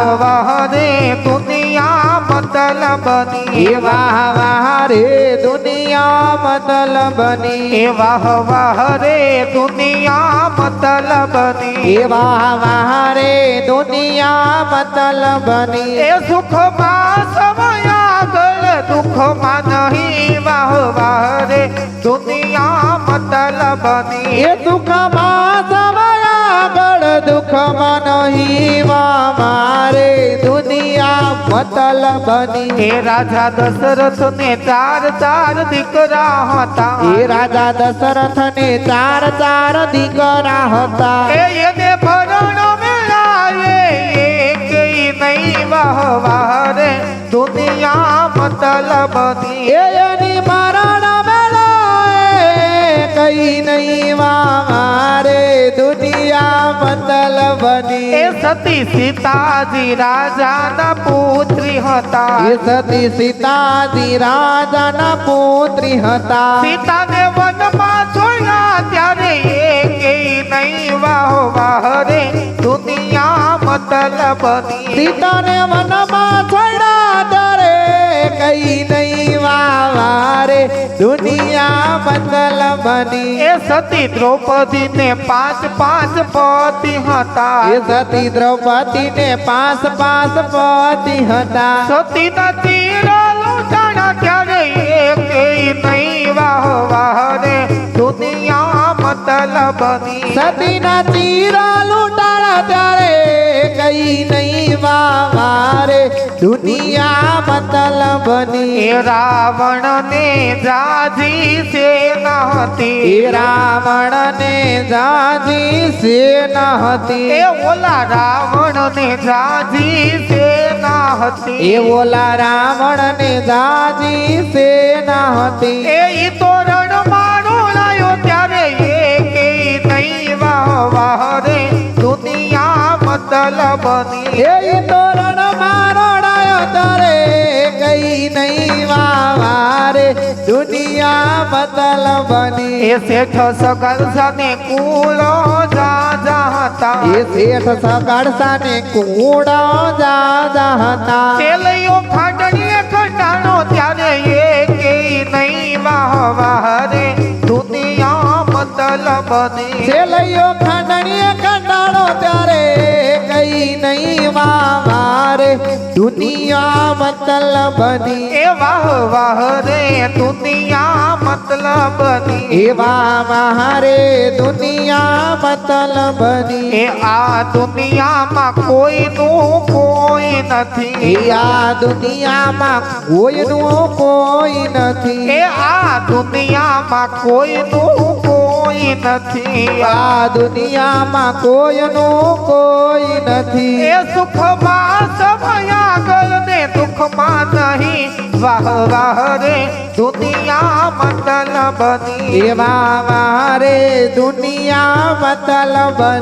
વાહ વાહ રે દુનિયા મતલબની વાહ વાહ રે દુનિયા મતલબની વાહ વાહ રે દુનિયા મતલબની વાહ વાહ રે દુનિયા મતલબની એ સુખમાં સમય આગળ દુઃખમાં નહીં. વાહ વાહ રે દુનિયા મતલબની એ દુઃખમાં સમય આગળ દુઃખમાં નહીં. વા મારે બની મતલબની એ રાજા દશરથ ને ચાર ચાર દીકરા હતા. એ રાજા દશરથ ને ચાર ચાર દીકરા હતા. એને ભરણો મેળાવે એક નહીં વાહ વાહ રે દુનિયા મતલબની એ એ સતી સીતાજી રાજાના પુત્રી હતા એ સતી સીતાજી રાજાના પુત્રી હતા સીતાને વનમાં જોયા ત્યારે એકેય નહીં વાહ વાહ રે દુનિયા મતલબની સીતાને વનમાં છોડ્યા ત્યારે કઈ નહીં વાવારે દુનિયા મતલબની એ સતી દ્રૌપદી ને પાંચ પાંચ પતિ હતા. એ સતી દ્રૌપદી ને પતિ હતા. તીરા લૂંટાણા નહીં વાહ વાહ રે દુનિયા મતલબની સતીના તીરા લૂંટાણા ત્યારે કઈ નહીં વાવારે દુનિયા મતલબની એ રાવણ ને જાજી સેના હતી એ રાવણ ને જાજી સેના હતી એ ઓલા રાવણ ને જાજી સેના હતી એ ઓલા રાવણ ને જાજી સેના હતી એ ઈ મતલબની એ તોરણ મારોડાયો તારે કઈ નહીં વાવારે. દુનિયા મતલબની એ શેઠ સગલ સાને કુળો જાજા હતા. એ શેઠ સગડસા ને કુડા જાજા હતા. તેલૈયો ખાડણીએ ખટાણો ત્યારે એકેય નહીં વાહ દુનિયા રે દુનિયા મતલબની છેલ્યો ખંડણીએ કંડાળો ત્યારે વાવારે દુનિયા મતલબની એ વાહ વાહ રે દુનિયા મતલબની એવા મારે દુનિયા મતલબની એ આ દુનિયામાં કોઈનું કોઈ એ નથી આ દુનિયામાં કોઈનું કોઈ નથી એ આ દુનિયામાં કોઈનું કોઈ નથી આ દુનિયામાં કોઈનું કોઈ નથી એ સુખમાં સમય આગળ ને नाही वाह वाह रे दुनिया मतलब बनी। वाह वाह रे दुनिया मतलब बनी।